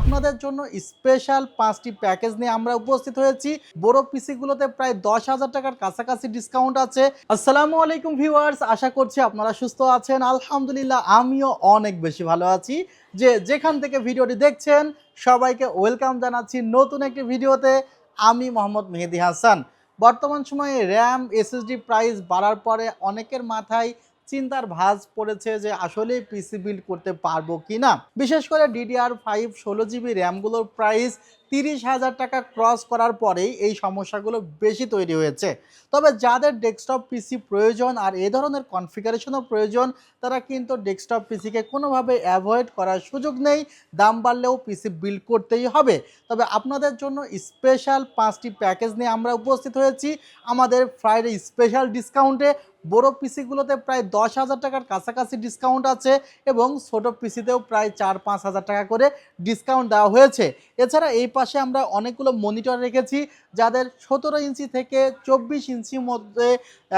আপনাদের জন্য স্পেশাল পাঁচটি প্যাকেজ নিয়ে আমরা উপস্থিত হয়েছি। বড় পিসিগুলোতে প্রায় দশ হাজার টাকার কাছাকাছি ডিসকাউন্ট আছে। আসসালামু আলাইকুম ভিউয়ার্স আশা করছি আপনারা সুস্থ আছেন। আলহামদুলিল্লাহ, আমিও অনেক বেশি ভালো আছি। যে যেখান থেকে ভিডিওটি দেখছেন, সবাইকে ওয়েলকাম জানাচ্ছি নতুন একটি ভিডিওতে। আমি মোহাম্মদ মেহেদি হাসান। বর্তমান সময়ে র্যাম এসএসডি প্রাইস বাড়ার পরে অনেকের মাথায় চিন্তার ভাজ পড়েছে যে আসলে পিসি বিল্ড করতে পারব কি না বিশেষ করে ডিডিআর ফাইভ ষোলো জিবি র্যামগুলোর প্রাইস তিরিশ হাজার টাকা ক্রস করার পরেই এই সমস্যাগুলো বেশি তৈরি হয়েছে। তবে যাদের ডেস্কটপ পিসি প্রয়োজন আর এ ধরনের কনফিগারেশনও প্রয়োজন, তারা কিন্তু ডেস্কটপ পিসিকে কোনোভাবে অ্যাভয়েড করার সুযোগ নেই। দাম বাড়লেও পিসি বিল্ড করতেই হবে। তবে আপনাদের জন্য স্পেশাল পাঁচটি প্যাকেজ নিয়ে আমরা উপস্থিত হয়েছি। আমাদের ফ্রাইডে স্পেশাল ডিসকাউন্টে বড় পিসিগুলোতে প্রায় দশ হাজার টাকার কাছাকাছি ডিসকাউন্ট আছে এবং ছোট পিসিতেও প্রায় চার পাঁচ হাজার টাকা করে ডিসকাউন্ট দেওয়া হয়েছে। এছাড়া এই পাশে আমরা অনেকগুলো মনিটর রেখেছি, যাদের সতেরো ইঞ্চি থেকে চব্বিশ ইঞ্চির মধ্যে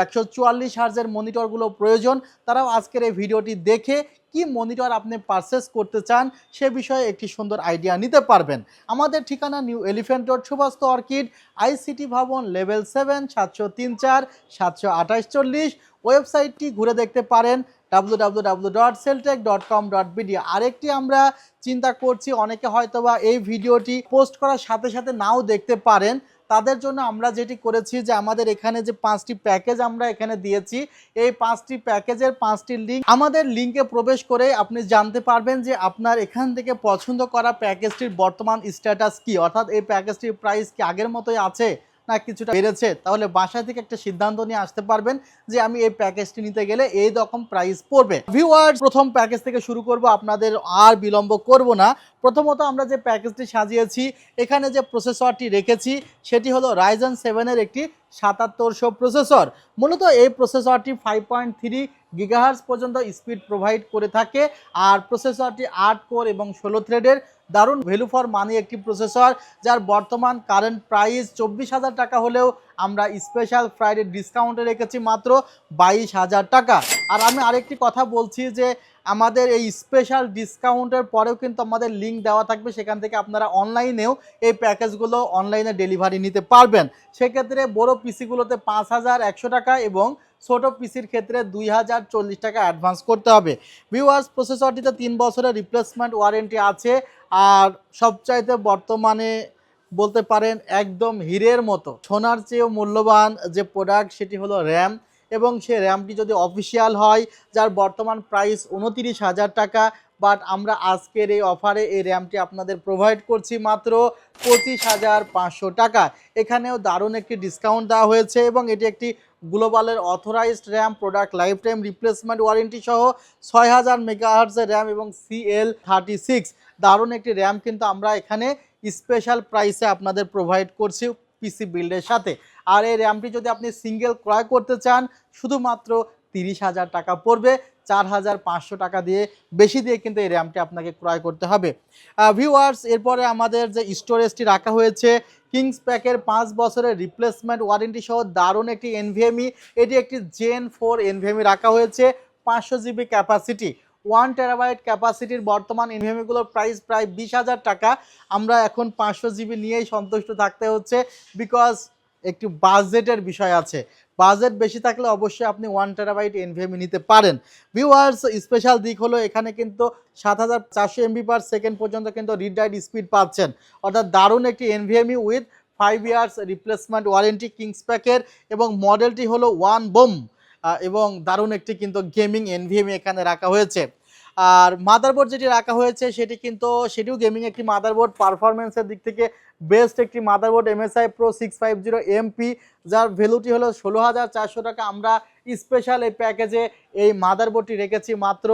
একশো চুয়াল্লিশ হার্জের মনিটরগুলো প্রয়োজন। তারাও আজকের এই ভিডিওটি দেখে কি মনিটর আপনি পারচেস করতে চান, সে বিষয়ে একটি সুন্দর আইডিয়া নিতে পারবেন। আমাদের ঠিকানা new elephant road সুভাস্ত orchid ICT ভবন লেভেল সেভেন সাতশো তিন চার, সাতশো আঠাশ চল্লিশ। ওয়েবসাইটটি ঘুরে দেখতে পারেন। W W W dot Celltech dot com dot BD আরেকটি আমরা চিন্তা করছি, অনেকে হয়তোবা এই ভিডিওটি পোস্ট করার সাথে সাথে নাও দেখতে পারেন। তাদের জন্য আমরা যেটি করেছি যে আমাদের এখানে যে পাঁচটি প্যাকেজ আমরা এখানে দিয়েছি, এই পাঁচটি প্যাকেজের পাঁচটি লিঙ্ক আমাদের লিঙ্কে প্রবেশ করে আপনি জানতে পারবেন যে আপনার এখান থেকে পছন্দ করা প্যাকেজটির বর্তমান স্ট্যাটাস কি। অর্থাৎ এই প্যাকেজটির প্রাইস কি আগের মতোই আছে? না কিছুটা বেড়েছে, তাহলে বাসা থেকে একটা সিদ্ধান্ত নিয়ে আসতে পারবেন যে আমি এই প্যাকেজটি নিতে গেলে এই রকম প্রাইস পড়বে। ভিউয়ার্স প্রথম প্যাকেজ থেকে শুরু করব, আপনাদের আর বিলম্ব করব না। প্রথমত আমরা যে প্যাকেজটি সাজিয়েছি, এখানে যে প্রসেসরটি রেখেছি, সেটি হলো রাইজন সেভেনের একটি সাতাত্তরশো প্রসেসর। মূলত এই প্রসেসরটি ফাইভ পয়েন্ট থ্রি গিগাহার্স পর্যন্ত স্পিড প্রোভাইড করে থাকে। আর প্রসেসরটি আট কোর এবং ষোলো থ্রেডের দারুণ ভ্যালু ফর মানি একটি প্রসেসর, যার বর্তমান কারেন্ট প্রাইস চব্বিশ হাজার টাকা হলেও আমরা স্পেশাল ফ্রাইডে ডিসকাউন্টে রেখেছি মাত্র বাইশ হাজার টাকা। আর আমি আরেকটি কথা বলছি যে আমাদের এই স্পেশাল ডিসকাউন্টের পরেও কিন্তু আমাদের লিঙ্ক দেওয়া থাকবে, সেখান থেকে আপনারা অনলাইনেও এই প্যাকেজগুলো অনলাইনে ডেলিভারি নিতে পারবেন। সেক্ষেত্রে বড় পিসিগুলোতে পাঁচ হাজার একশো টাকা এবং ছোট পিসির ক্ষেত্রে দুই হাজার চল্লিশ টাকা অ্যাডভান্স করতে হবে। ভিউয়ার্স প্রসেসরটিতে তিন বছরের রিপ্লেসমেন্ট ওয়ারেন্টি আছে। আর সবচাইতে বর্তমানে বলতে পারেন একদম হীরের মতো, সোনার চেয়েও মূল্যবান যে প্রোডাক্ট সেটি হলো র্যাম এবং সে র্যামটি যদি অফিসিয়াল হয়, যার বর্তমান প্রাইস উনতিরিশ হাজার টাকা বাট আমরা আজকের এই অফারে এই র্যামটি আপনাদের প্রোভাইড করছি মাত্র পঁচিশ হাজার পাঁচশো টাকা। এখানেও দারুণ একটি ডিসকাউন্ট দেওয়া হয়েছে এবং এটি একটি গ্লোবালের authorised RAM product life time replacement warranty সহ ছয় হাজার মেগাহার্টসের র্যাম এবং সিএল থার্টি সিক্স দারুণ একটি র্যাম কিন্তু আমরা এখানে স্পেশাল প্রাইসে আপনাদের প্রোভাইড করছি পিসি বিল্ডের সাথে। আর এই র্যামটি যদি আপনি সিঙ্গেল ক্রয় করতে চান, শুধুমাত্র তিরিশ হাজার টাকা পড়বে। চার হাজার পাঁচশো টাকা দিয়ে বেশি দিয়ে কিন্তু এই র্যামটি আপনাকে ক্রয় করতে হবে। ভিউয়ার্স এরপরে আমাদের যে স্টোরেজটি রাখা হয়েছে কিংস প্যাকের পাঁচ বছরের রিপ্লেসমেন্ট ওয়ারেন্টি সহ দারুণ একটি এনভিএমই এটি একটি জেন ফোর এনভিএমই রাখা হয়েছে, পাঁচশো জিবি ক্যাপাসিটি ওয়ান টেরাবাইট ক্যাপাসিটির বর্তমান এনভিএমগুলোর প্রাইস প্রায় বিশ হাজার টাকা। আমরা এখন পাঁচশো জিবি নিয়েই সন্তুষ্ট থাকতে হচ্ছে বিকজ একটু বাজেটের বিষয় আছে। বাজেট বেশি থাকলে অবশ্যই আপনি ওয়ান টেরাবাইট এনভিএমই নিতে পারেন। ভিউয়ার্স স্পেশাল দিক হলো এখানে কিন্তু সাত হাজার চারশো এমবি পার সেকেন্ড পর্যন্ত কিন্তু রিড রাইট স্পিড পাচ্ছেন। অর্থাৎ দারুণ একটি NVMe with five years replacement warranty Kings প্যাকের এবং মডেলটি হলো ওয়ান বোম এবং দারুণ একটি কিন্তু গেমিং এনভিএমই এখানে রাখা হয়েছে। আর মাদারবোর্ড যেটি রাখা হয়েছে, সেটি কিন্তু সেটিও গেমিং একটি মাদারবোর্ড পারফরমেন্সের দিক থেকে বেস্ট একটি motherboard MSI Pro six five zero MP যার ভ্যালুটি হলো ষোলো হাজার চারশো টাকা। আমরা স্পেশাল এই প্যাকেজে এই মাদারবোর্ডটি রেখেছি মাত্র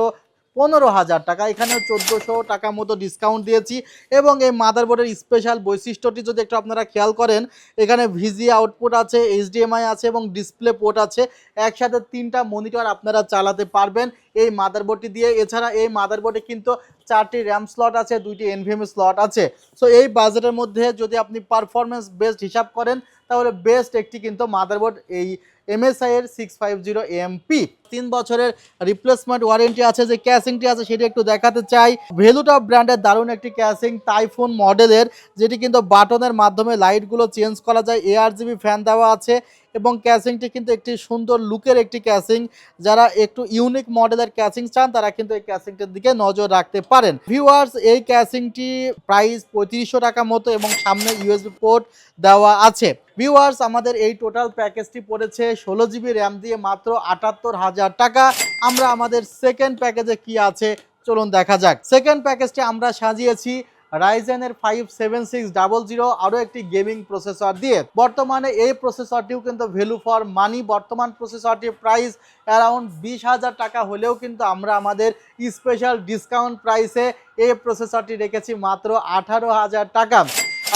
পনেরো হাজার টাকা। এখানে চোদ্দোশো টাকা মতো ডিসকাউন্ট দিয়েছি এবং এই মাদারবোর্ডের স্পেশাল বৈশিষ্ট্যটি যদি একটু আপনারা খেয়াল করেন, এখানে ভিজি আউটপুট আছে এইচডিএমআই আছে এবং ডিসপ্লে পোর্ট আছে। একসাথে তিনটা মনিটর আপনারা চালাতে পারবেন এই মাদারবোর্ডটি দিয়ে। এছাড়া এই মাদারবোর্ডে কিন্তু চারটি র্যাম স্লট আছে, দুইটি এনভিএম স্লট আছে। সো এই বাজেটের মধ্যে যদি আপনি পারফরমেন্স বেসড হিসাব করেন, তাহলে বেস্ট একটি কিন্তু মাদারবোর্ড এই এমএসআই এর সিক্স ফাইভ জিরো এমপি তিন বছরের রিপ্লেসমেন্ট ওয়ারেন্টি আছে, যে ক্যাসিংটি আছে সেটি একটু দেখাতে চাই। ভেলুটপ ব্র্যান্ডের দারুণ একটি ক্যাসিং টাইফোন মডেলের যেটি কিন্তু বাটনের মাধ্যমে লাইটগুলো চেঞ্জ করা যায় এআর জিবি ফ্যান দেওয়া আছে এবং ক্যাসিংটি কিন্তু একটি সুন্দর লুকের একটি ক্যাসিং যারা একটু ইউনিক মডেলের ক্যাসিং চান, তারা কিন্তু এই ক্যাসিংটির দিকে নজর রাখতে পারেন। ভিউয়ার্স এই ক্যাসিংটি প্রাইস পঁয়ত্রিশশো টাকা মতো এবং সামনে ইউএসবি পোর্ট দেওয়া আছে। ভিউয়ার্স আমাদের এই টোটাল প্যাকেজটি পড়েছে ষোলো জিবি র্যাম দিয়ে মাত্র আটাত্তর হাজার টাকা। আমরা আমাদের সেকেন্ড প্যাকেজে কি আছে? চলুন দেখা যাক। সেকেন্ড প্যাকেজটি আমরা সাজিয়েছি রাইজেনের five seven six double zero আরও একটি গেমিং প্রসেসর দিয়ে। বর্তমানে এই প্রসেসরটিও কিন্তু ভ্যালু ফর মানি বর্তমান প্রসেসরটির প্রাইস অ্যারাউন্ড বিশ হাজার টাকা হলেও কিন্তু আমরা আমাদের স্পেশাল ডিসকাউন্ট প্রাইসে এই প্রসেসরটি রেখেছি মাত্র আঠারো হাজার টাকা।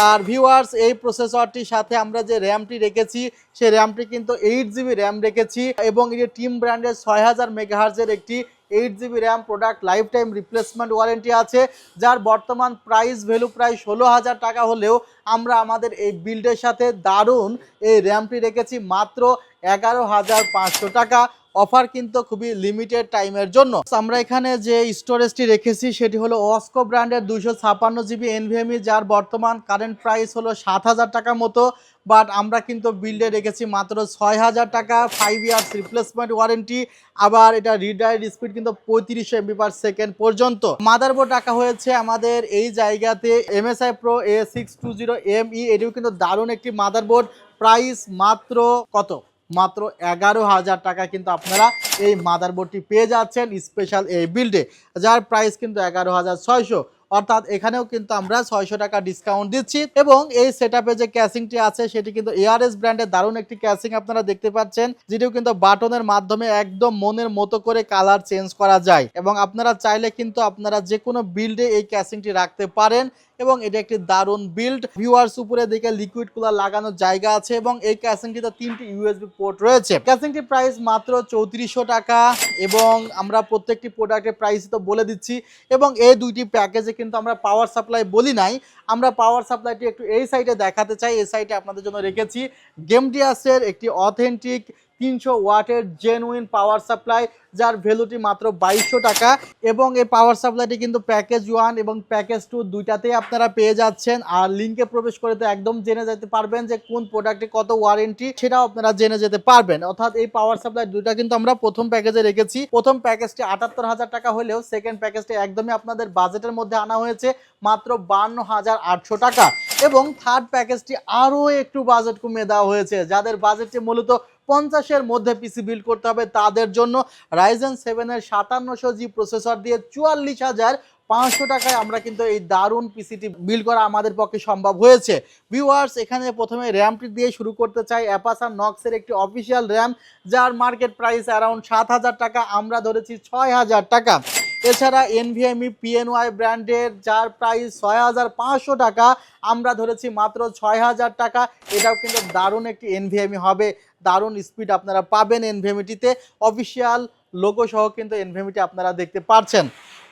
আর ভিউয়ার্স এই প্রসেসরটির সাথে আমরা যে র্যামটি রেখেছি, সেই র্যামটি কিন্তু এইট জিবি র্যাম রেখেছি এবং এটি টিম ব্র্যান্ডের ছয় হাজার মেগাহার্জের একটি eight GB RAM product life time replacement warranty আছে, যার বর্তমান প্রাইস ভ্যালু প্রায় ষোলো হাজার টাকা হলেও আমরা আমাদের এই বিল্ডের সাথে দারুণ এই র্যামটি রেখেছি মাত্র এগারো হাজার পাঁচশো টাকা। অফার কিন্তু খুবই লিমিটেড টাইমের জন্য। আমরা এখানে যে স্টোরেজটি রেখেছি, সেটি হলো ওয়াস্কো ব্র্যান্ডের দুশো ছাপান্ন জিবি এনভিএমই যার বর্তমান কারেন্ট প্রাইস হলো সাত হাজার টাকা মতো বাট আমরা কিন্তু বিল্ডে রেখেছি মাত্র ছয় হাজার টাকা ফাইভ ইয়ার্স রিপ্লেসমেন্ট ওয়ারেন্টি আবার এটা রিডাইড স্পিড কিন্তু পঁয়ত্রিশশো এমবি পার সেকেন্ড পর্যন্ত। মাদারবোর্ড রাখা হয়েছে আমাদের এই জায়গাতে MSI Pro A six two zero M E এটিও কিন্তু দারুণ একটি মাদারবোর্ড। প্রাইস মাত্র কত? মাত্র এগারো হাজার টাকা কিন্তু আপনারা এই মাদারবোর্ডটি পেয়ে যাচ্ছেন স্পেশাল এই বিল্ডে যার প্রাইস কিন্তু এগারো হাজার ছয়শো। অর্থাৎ এখানেও কিন্তু আমরা ছয়শো টাকা ডিসকাউন্ট দিচ্ছি। এবং এই সেট যে ক্যাসিংটি আছে, সেটি কিন্তু এআরএস ব্র্যান্ডের দারুণ একটি ক্যাসিং আপনারা দেখতে পাচ্ছেন, যেটিও কিন্তু বাটনের মাধ্যমে একদম মনের মতো করে কালার চেঞ্জ করা যায়। এবং আপনারা চাইলে কিন্তু আপনারা যে কোনো বিল্ডে এই ক্যাসিংটি রাখতে পারেন এবং এটা একটি দারুণ বিল্ড ভিউয়ার্স উপরে দিকে লিকুইড কুলার লাগানোর জায়গা আছে এবং এই ক্যাসিংটিতে তিনটি ইউএসবি পোর্ট রয়েছে। ক্যাসিংটির প্রাইস মাত্র চৌত্রিশশো টাকা এবং আমরা প্রত্যেকটি প্রোডাক্টের প্রাইস তো বলে দিচ্ছি এবং এই দুইটি প্যাকেজে কিন্তু আমরা পাওয়ার সাপ্লাই বলি নাই, আমরা পাওয়ার সাপ্লাইটি একটু এই সাইডে দেখাতে চাই, এই সাইডে আপনাদের জন্য রেখেছি। গেমডিয়াসের একটি অথেন্টিক তিনশো ওয়াটের জেনুইন পাওয়ার সাপ্লাই যার ভ্যালুটি মাত্র বাইশশো টাকা। এবং এই পাওয়ার সাপ্লাইটি কিন্তু প্যাকেজ ওয়ান এবং প্যাকেজ টু দুইটাতেই আপনারা পেয়ে যাচ্ছেন। আর লিঙ্কে প্রবেশ করে তো একদম জেনে যেতে পারবেন যে কোন প্রোডাক্টে কত ওয়ারেন্টি সেটাও আপনারা জেনে যেতে পারবেন। অর্থাৎ এই পাওয়ার সাপ্লাই দুইটা কিন্তু আমরা প্রথম প্যাকেজে রেখেছি। প্রথম প্যাকেজটি আটাত্তর হাজার টাকা হলেও সেকেন্ড প্যাকেজটি একদমই আপনাদের বাজেটের মধ্যে আনা হয়েছে, মাত্র বান্ন হাজার আটশো টাকা। এবং থার্ড প্যাকেজটি আরও একটু বাজেট কমিয়ে দেওয়া হয়েছে। যাদের বাজেটটি মূলত পঞ্চাশের মধ্যে পিসি বিল্ড করতে হবে। তাদের জন্য রাইজেন সেভেনের সাতান্নশো জি প্রসেসর দিয়ে চুয়াল্লিশ হাজার পাঁচশো টাকায় আমরা কিন্তু এই দারুণ পিসিটি বিল্ড করা আমাদের পক্ষে সম্ভব হয়েছে। ভিউয়ার্স এখানে প্রথমে র্যামটি দিয়ে শুরু করতে চাই। অ্যাপাসার নক্সের একটি অফিসিয়াল র্যাম যার মার্কেট প্রাইস অ্যারাউন্ড সাত হাজার টাকা, আমরা ধরেছি ছয় হাজার টাকা। এছাড়া এনভিএমই পিএনওয়াই ব্র্যান্ডের, যার প্রাইস ছয় হাজার পাঁচশো টাকা, আমরা ধরেছি মাত্র ছয় হাজার টাকা। এটাও কিন্তু দারুণ একটি এনভিএমই হবে। দারুণ স্পিড আপনারা পাবেন এনভিএমিটিতে অফিসিয়াল লোগো সহ কিন্তু এনভিএমিটি আপনারা দেখতে পাচ্ছেন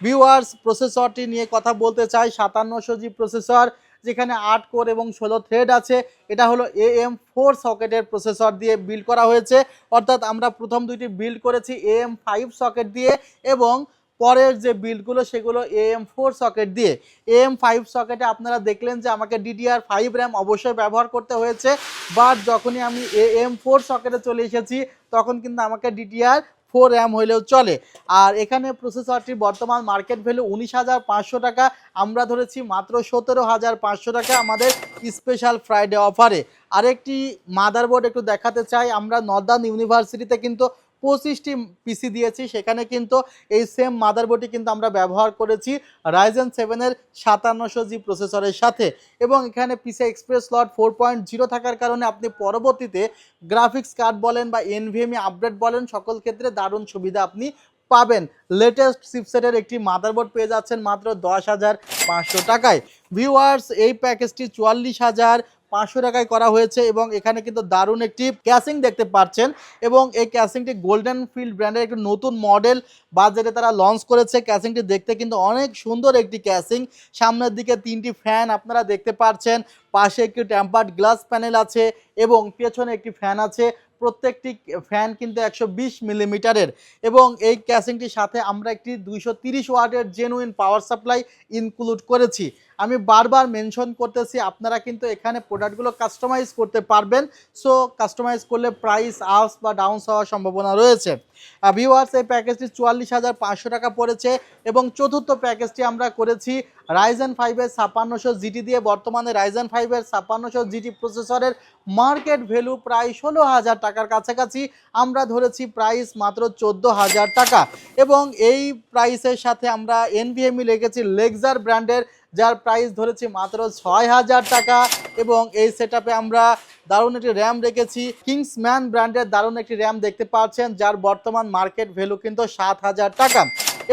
ভিউয়ার্স প্রসেসরটি নিয়ে কথা বলতে চাই, সাতান্নশো জি প্রসেসর যেখানে আট কোর এবং ষোলো থ্রেড আছে। এটা হলো এ এম ফোর সকেটের প্রসেসর দিয়ে বিল্ড করা হয়েছে। অর্থাৎ আমরা প্রথম দুইটি বিল্ড করেছি এ এম ফাইভ সকেট দিয়ে এবং পরের যে বিল্ডগুলো সেগুলো এ এম ফোর সকেট দিয়ে এ এম ফাইভ সকেটে আপনারা দেখলেন যে আমাকে ডিডিআর ফাইভ র্যাম অবশ্যই ব্যবহার করতে হয়েছে। বাট যখনই আমি এ এম ফোর সকেটে চলে এসেছি, তখন কিন্তু আমাকে ডিডিআর ফোর র্যাম হইলেও চলে। আর এখানে প্রসেসরটির বর্তমান মার্কেট ভ্যালু উনিশ হাজার পাঁচশো টাকা। আমরা ধরেছি মাত্র সতেরো হাজার পাঁচশো টাকা আমাদের স্পেশাল ফ্রাইডে অফারে আরেকটি মাদারবোর্ড একটু দেখাতে চাই। আমরা নর্দার্ন ইউনিভার্সিটিতে কিন্তু পঁচিশটি পিসি দিয়েছি, সেখানে কিন্তু এই সেম মাদারবোর্ডটি কিন্তু আমরা ব্যবহার করেছি রাইজেন সেভেনের সাতান্নশো জি প্রসেসরের সাথে। এবং এখানে PC express slot four point zero থাকার কারণে আপনি পরবর্তীতে গ্রাফিক্স কার্ড বলেন বা এনভিএমই আপডেট বলেন, সকল ক্ষেত্রে দারুণ সুবিধা আপনি পাবেন। লেটেস্ট চিপসেটের একটি মাদারবোর্ড পেয়ে যাচ্ছেন মাত্র দশ হাজার পাঁচশো টাকায়। ভিউয়ার্স এই প্যাকেজটি চুয়াল্লিশ হাজার পাঁচশো টাকায় করা হয়েছে এবং এখানে কিন্তু দারুণ একটি ক্যাসিং দেখতে পাচ্ছেন এবং এই ক্যাসিংটি গোল্ডেন ফিল্ড ব্র্যান্ডের একটি নতুন মডেল বাজারে তারা লঞ্চ করেছে। ক্যাসিংটি দেখতে কিন্তু অনেক সুন্দর একটি ক্যাসিং সামনের দিকে তিনটি ফ্যান আপনারা দেখতে পাচ্ছেন। পাশে একটি ট্যাম্পার্ড গ্লাস প্যানেল আছে এবং পেছনে একটি ফ্যান আছে। প্রত্যেকটি ফ্যান কিন্তু একশো বিশ মিলিমিটারের এবং এই ক্যাসিংটির সাথে আমরা একটি দুইশো তিরিশ ওয়াটের জেনুইন পাওয়ার সাপ্লাই ইনক্লুড করেছি। আমি বারবার মেনশন করতেছি, আপনারা কিন্তু এখানে প্রোডাক্টগুলো কাস্টমাইজ করতে পারবেন। সো কাস্টমাইজ করলে প্রাইস আপস বা ডাউনস হওয়ার সম্ভাবনা রয়েছে। ভিওয়ার্স এই প্যাকেজটি চুয়াল্লিশ হাজার পাঁচশো টাকা পড়েছে এবং চতুর্থ প্যাকেজটি আমরা করেছি রাইজেন ফাইভের ছাপ্পান্নশো জিটি দিয়ে। বর্তমানে রাইজেন ফাইভের ছাপ্পান্নশো জিটি প্রসেসরের মার্কেট ভ্যালু প্রায় ষোলো হাজার টাকার কাছাকাছি। আমরা ধরেছি প্রাইস মাত্র চোদ্দ হাজার টাকা। এবং এই প্রাইসের সাথে আমরা এনভিএমই লেগেছি লেগজার ব্র্যান্ডের যার প্রাইস ধরেছি মাত্র ছয় হাজার টাকা এবং এই সেট আমরা দারুণ একটি র্যাম রেখেছি। কিংসম্যান ব্র্যান্ডের দারুণ একটি র্যাম দেখতে পাচ্ছেন, যার বর্তমান মার্কেট ভ্যালু কিন্তু সাত হাজার টাকা।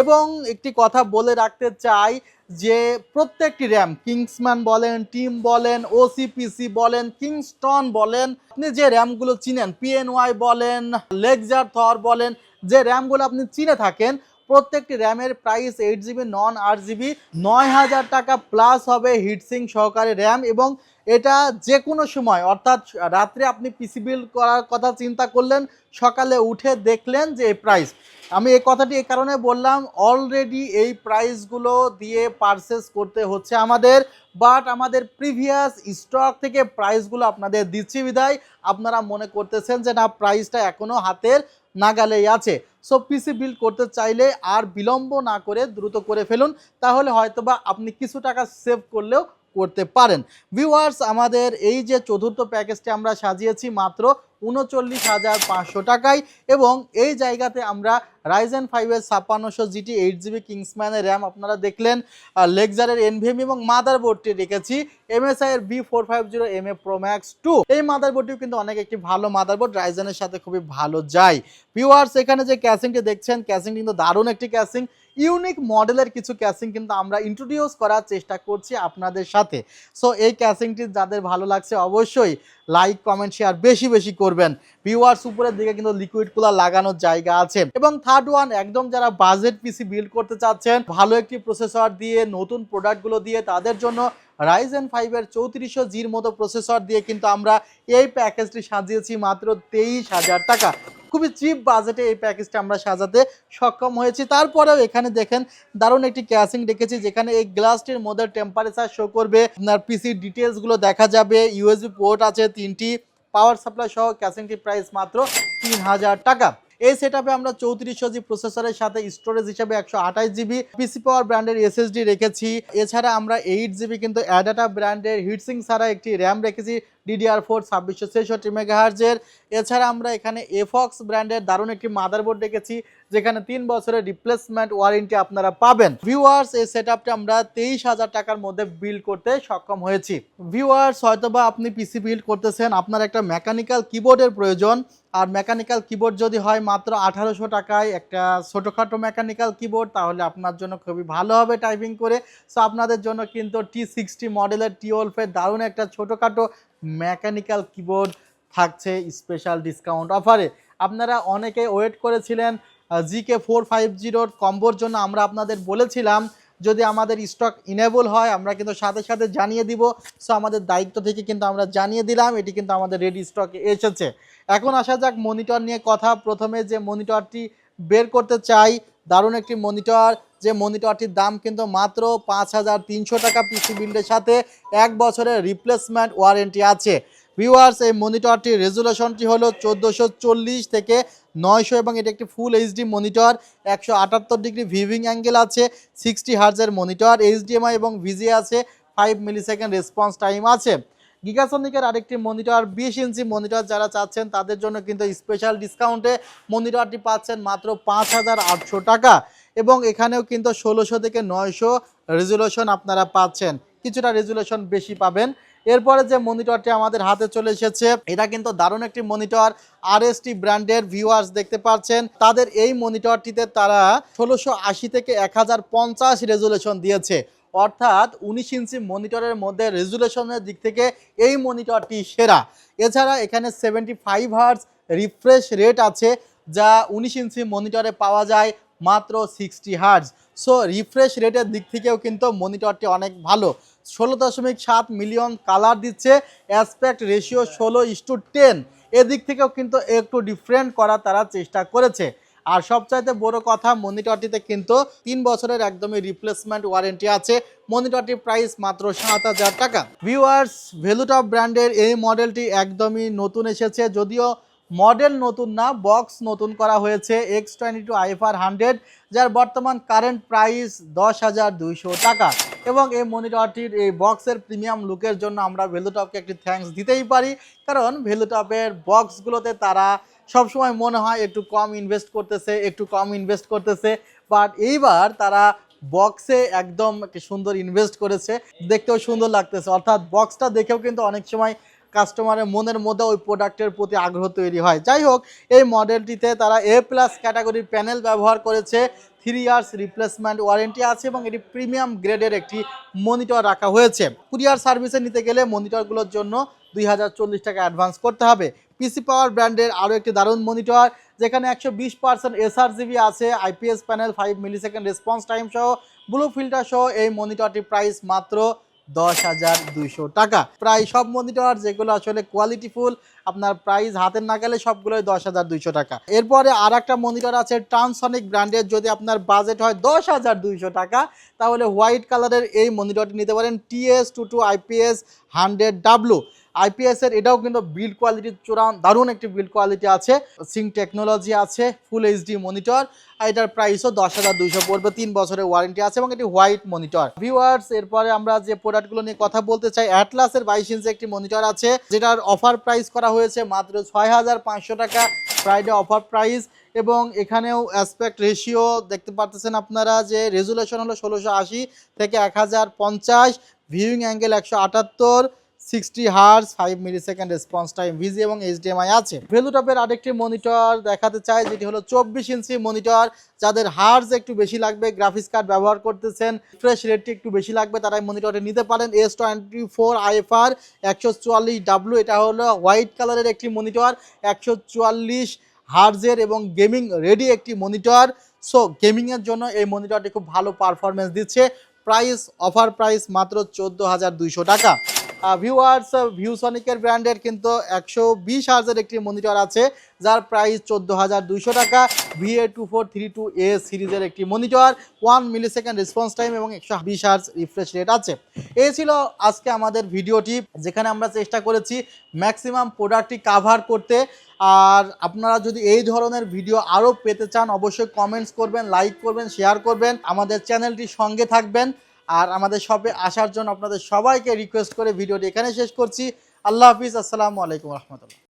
এবং একটি কথা বলে রাখতে চাই যে, প্রত্যেকটি র্যাম কিংসম্যান বলেন টিম বলেন ওসিপিসি বলেন কিংস্টন বলেন, আপনি যে র্যামগুলো চিনেন পিএনওয়াই বলেন লেগজার থর বলেন, যে র্যামগুলো আপনি চিনে থাকেন প্রত্যেকটি র্যামের প্রাইস এইট জিবি নন আট জিবি নয় হাজার টাকা প্লাস হবে হিটসিং সহকারে র্যাম এবং এটা যে কোনো সময়, অর্থাৎ রাত্রে আপনি পিসি বিল্ড করার কথা চিন্তা করলেন, সকালে উঠে দেখলেন যে এই প্রাইস আমি এই কথাটি এই কারণে বললাম অলরেডি এই প্রাইসগুলো দিয়ে পারচেস করতে হচ্ছে আমাদের বাট আমাদের প্রিভিয়াস স্টক থেকে প্রাইসগুলো আপনাদের দিচ্ছি বিদায় আপনারা মনে করতেছেন যে না প্রাইসটা এখনও হাতের নাগালেই আছে। সো পিসি বিল্ড করতে চাইলে আর বিলম্ব না করে দ্রুত করে ফেলুন। তাহলে হয়তোবা আপনি কিছু টাকা সেভ করলেও করতে পারেন। ভিউয়ার্স আমাদের এই যে চতুর্থ প্যাকেজটি আমরা সাজিয়েছি মাত্র উনচল্লিশ হাজার পাঁচশো টাকায় এবং এই জায়গাতে আমরা রাইজেন ফাইভের ছাপ্পান্নশো জিটি এইট জিবি কিংসম্যানের র্যাম আপনারা দেখলেন লেগজারের এনভিএম এবং মাদার বোর্ডটি রেখেছি এমএসআই এর B four five zero M A pro max two এই মাদার বোর্ডটিও কিন্তু অনেক একটি ভালো মাদার বোর্ড রাইজেনের সাথে খুবই ভালো যায়। ভিউয়ার্স এখানে যে ক্যাসিংটি দেখছেন ক্যাসিং কিন্তু দারুণ একটি ক্যাসিং ইউনিক মডেলের কিছু ক্যাসিং কিন্তু আমরা ইন্ট্রোডিউস করার চেষ্টা করছি আপনাদের সাথে। সো এই ক্যাসিংটি যাদের ভালো লাগছে অবশ্যই লাইক কমেন্ট শেয়ার বেশি বেশি করবেন। ভিউয়ার্স উপরের দিকে কিন্তু লিকুইড কুলার লাগানোর জায়গা আছে। এবং থার্ড ওয়ান একদম যারা বাজেট পিসি বিল্ড করতে চাচ্ছেন, ভালো একটি প্রসেসর দিয়ে নতুন প্রোডাক্টগুলো দিয়ে তাদের জন্য রাইজেন ফাইভের চৌত্রিশশো জির মতো প্রসেসর দিয়ে কিন্তু আমরা এই প্যাকেজটি সাজিয়েছি মাত্র তেইশ হাজার টাকা। খুবই চিপ বাজেটে এই প্যাকেজটা আমরা সাজাতে সক্ষম হয়েছি। তারপরেও এখানে দেখেন দারুণ একটি ক্যাসিং রেখেছি যেখানে এই গ্লাসটির মধ্যে টেম্পারেচার শো করবে। আপনার পিসির ডিটেলসগুলো দেখা যাবে ইউএসবি পোর্ট আছে তিনটি পাওয়ার সাপ্লাই সহ ক্যাসিংটির প্রাইস মাত্র তিন হাজার টাকা। এই সেট আমরা চৌত্রিশশো জি প্রসেসরের সাথে স্টোরেজ হিসাবে একশো আঠাশ জিবি পিসি পাওয়ার ব্র্যান্ডের এসএসডি রেখেছি। এছাড়া আমরা এইট জিবি কিন্তু অ্যাডাটা ব্র্যান্ডের হিটসিং ছাড়া একটি র্যাম রেখেছি। ডিডিআর ফোর ছাব্বিশশো ছেষট্টি মেগাহার্জের এছাড়া আমরা এখানে এফক্স ব্র্যান্ডের দারুণ একটি মাদারবোর্ড দেখেছি, যেখানে তিন বছরের রিপ্লেসমেন্ট ওয়ারেন্টি আপনারা পাবেন। ভিউয়ার্স এই সেট আমরা তেইশ হাজার টাকার মধ্যে বিল্ড করতে সক্ষম হয়েছি। ভিউয়ার্স হয়তোবা আপনি পিসি বিল্ড করতেছেন, আপনার একটা মেকানিক্যাল কিবোর্ডের প্রয়োজন। আর মেকানিক্যাল কিবোর্ড যদি হয় মাত্র আঠারোশো টাকায় একটা ছোটোখাটো মেকানিক্যাল কিবোর্ড তাহলে আপনার জন্য খুবই ভালো হবে টাইপিং করে। সো আপনাদের জন্য কিন্তু টি সিক্সটি মডেলের টি ওলফের দারুণ একটা ছোটোখাটো মেকানিক্যাল কিবোর্ড থাকছে স্পেশাল ডিসকাউন্ট অফারে আপনারা অনেকে ওয়েট করেছিলেন জিকে ফোর ফাইভ জিরোর কম্বোর জন্য আমরা আপনাদের বলেছিলাম, যদি আমাদের স্টক ইনেবল হয়, আমরা কিন্তু সাথে সাথে জানিয়ে দিব। সো আমাদের দায়িত্ব থেকে কিন্তু আমরা জানিয়ে দিলাম, এটি কিন্তু আমাদের রেডি স্টকে এসেছে। এখন আসা যাক মনিটর নিয়ে কথা। প্রথমে যে মনিটরটি বের করতে চাই দারুণ একটি মনিটর যে মনিটরটির দাম কিন্তু মাত্র পাঁচ হাজার তিনশো টাকা পিসি বিল্ডের সাথে এক বছরের রিপ্লেসমেন্ট ওয়ারেন্টি আছে। ভিউয়ার্স এই মনিটরটির রেজুলেশনটি হলো চোদ্দোশো চল্লিশ থেকে নয়শো এবং এটি একটি ফুল এইচডি মনিটর একশো আটাত্তর ডিগ্রি ভিভিং অ্যাঙ্গেল আছে সিক্সটি হার্জের মনিটর এইচডিএমআই এবং ভিজি আছে five millisecond response time আছে। গিগাসনিকের আরেকটি মনিটর বিশ ইঞ্চি মনিটর যারা চাচ্ছেন তাদের জন্য কিন্তু স্পেশাল ডিসকাউন্টে মনিটরটি পাচ্ছেন মাত্র পাঁচ হাজার আটশো টাকা। এবং এখানেও কিন্তু ষোলোশো থেকে নয়শো রেজুলেশন আপনারা পাচ্ছেন। কিছুটা রেজুলেশন বেশি পাবেন। এরপরে যে মনিটরটি আমাদের হাতে চলে এসেছে, এটা কিন্তু দারুণ একটি মনিটর আর ব্র্যান্ডের ভিউয়ার্স দেখতে পাচ্ছেন। তাদের এই মনিটরটিতে তারা ষোলোশো থেকে এক হাজার পঞ্চাশ রেজুলেশন দিয়েছে। অর্থাৎ উনিশ ইঞ্চি মনিটরের মধ্যে রেজুলেশনের দিক থেকে এই মনিটরটি সেরা। এছাড়া এখানে seventy five hertz refresh rate আছে, যা উনিশ ইঞ্চি মনিটরে পাওয়া যায় মাত্র সিক্সটি হার্স সো রিফ্রেশ রেটের দিক থেকেও কিন্তু মনিটরটি অনেক ভালো। ষোলো দশমিক সাত মিলিয়ন কালার দিচ্ছে অ্যাসপেক্ট রেশিও ষোলো ইস টু টেন এদিক থেকেও কিন্তু একটু ডিফারেন্ট করার তারা চেষ্টা করেছে। আর সবচাইতে বড় কথা, মনিটরটিতে কিন্তু তিন বছরের একদমই রিপ্লেসমেন্ট ওয়ারেন্টি আছে। মনিটরটির প্রাইস মাত্র সাত হাজার টাকা। ভিউয়ার্স ভ্যালুটপ ব্র্যান্ডের এই মডেলটি একদমই নতুন এসেছে, যদিও মডেল নতুন না বক্স নতুন করা হয়েছে এক্স টোয়েন্টি টু আইফার হান্ড্রেড যার বর্তমান কারেন্ট প্রাইস দশ হাজার দুইশো টাকা। এবং এই মনিটরটির এই বক্সের প্রিমিয়াম লুকের জন্য আমরা ভ্যালুটপকে একটি থ্যাঙ্কস দিতেই পারি, কারণ ভ্যালুটপের বক্সগুলোতে তারা সবসময় মনে হয় একটু কম ইনভেস্ট করতেছে, একটু কম ইনভেস্ট করতেছে বাট এইবার তারা বক্সে একদম সুন্দর ইনভেস্ট করেছে। দেখতেও সুন্দর লাগতেছে। অর্থাৎ বক্সটা দেখেও কিন্তু অনেক সময় কাস্টমারের মনের মধ্যে ওই প্রোডাক্টের প্রতি আগ্রহ তৈরি হয়। যাই হোক, এই মডেলটিতে তারা এ প্লাস ক্যাটাগরির প্যানেল ব্যবহার করেছে। থ্রি ইয়ার্স রিপ্লেসমেন্ট ওয়ারেন্টি আছে এবং এটি প্রিমিয়াম গ্রেডের একটি মনিটর রাখা হয়েছে। কুরিয়ার সার্ভিসে নিতে গেলে মনিটরগুলোর জন্য দুই হাজার চল্লিশ টাকা অ্যাডভান্স করতে হবে। পিসি পাওয়ার ব্র্যান্ডের আরও একটি দারুণ মনিটর যেখানে একশো বিশ পার্সেন্ট এসআরজিবি আছে IPS panel five millisecond response time সহ ব্লু ফিল্টার সহ এই মনিটরটির প্রাইস মাত্র দশ হাজার দুইশো টাকা। প্রায় সব মনিটর যেগুলো আসলে কোয়ালিটিফুল আপনার প্রাইস হাতের নাগালে সবগুলোই দশ হাজার দুইশো টাকা। এরপরে আর একটা মনিটর আছে ট্রান্সনিক ব্র্যান্ডের যদি আপনার বাজেট হয় দশ হাজার দুইশো টাকা, তাহলে হোয়াইট কালারের এই মনিটরটি নিতে পারেন TS two two IPS hundred W IPS এর, এটাও কিন্তু বিল্ড কোয়ালিটি চূড়ান দারুণ একটি বিল্ড কোয়ালিটি আছে। সিং টেকনোলজি আছে ফুল এইচডি মনিটর আর এটার প্রাইসও দশ হাজার দুইশো পড়বে, তিন বছরের ওয়ারেন্টি আছে এবং এটি হোয়াইট মনিটর ভিউয়ার্স এরপরে আমরা যে প্রোডাক্টগুলো নিয়ে কথা বলতে চাই অ্যাটলাসের বাইশ ইঞ্চি একটি মনিটর আছে, যেটার অফার প্রাইস করা হয়েছে মাত্র ছয় হাজার পাঁচশো টাকা ফ্রাইডে অফার প্রাইস এবং এখানেও অ্যাসপেক্ট রেশিও দেখতে পাচ্ছেন আপনারা যে রেজুলেশন হলো ষোলোশো আশি থেকে এক হাজার পঞ্চাশ ভিউইং অ্যাঙ্গেল একশো আটাত্তর sixty hertz five millisecond response time VGA এবং এইচডিএমআই আছে। ভেলুটপের আরেকটি মনিটর দেখাতে চাই, যেটি হলো চব্বিশ ইঞ্চি মনিটর যাদের হার্স একটু বেশি লাগবে গ্রাফিক্স কার্ড ব্যবহার করতেছেন ফ্রেশ রেটটি একটু বেশি লাগবে তারা এই মনিটরটি নিতে পারেন। এস টোয়েন্টি ফোর আইএফআর একশো চুয়াল্লিশ ডাব্লু এটা হলো হোয়াইট কালারের একটি মনিটর একশো চুয়াল্লিশ হার্জের এবং গেমিং রেডি একটি মনিটর সো গেমিংয়ের জন্য এই মনিটরটি খুব ভালো পারফরমেন্স দিচ্ছে। প্রাইস অফার প্রাইস মাত্র চোদ্দ হাজার দুইশো টাকা। ভিউয়ার্স ভিউসনিকের ব্র্যান্ডের কিন্তু একশো বিশ হাজার একটি মনিটর আছে, যার প্রাইস চোদ্দ হাজার দুইশো টাকা। VA two four three two A সিরিজের একটি monitor one millisecond response time এবং একশো বিশ হার্স রিফ্রেশ রেট আছে। এই ছিল আজকে আমাদের ভিডিওটি যেখানে আমরা চেষ্টা করেছি ম্যাক্সিমাম প্রোডাক্টটি কাভার করতে। আর আপনারা যদি এই ধরনের ভিডিও আরও পেতে চান, অবশ্যই কমেন্টস করবেন লাইক করবেন শেয়ার করবেন। আমাদের চ্যানেলটির সঙ্গে থাকবেন। আর আমাদের শপে আসার জন্য আপনাদের সবাইকে রিকোয়েস্ট করে ভিডিওটি এখানে শেষ করছি। আল্লাহ হাফিজ, আসসালামু আলাইকুম রহমতুল্লাহ।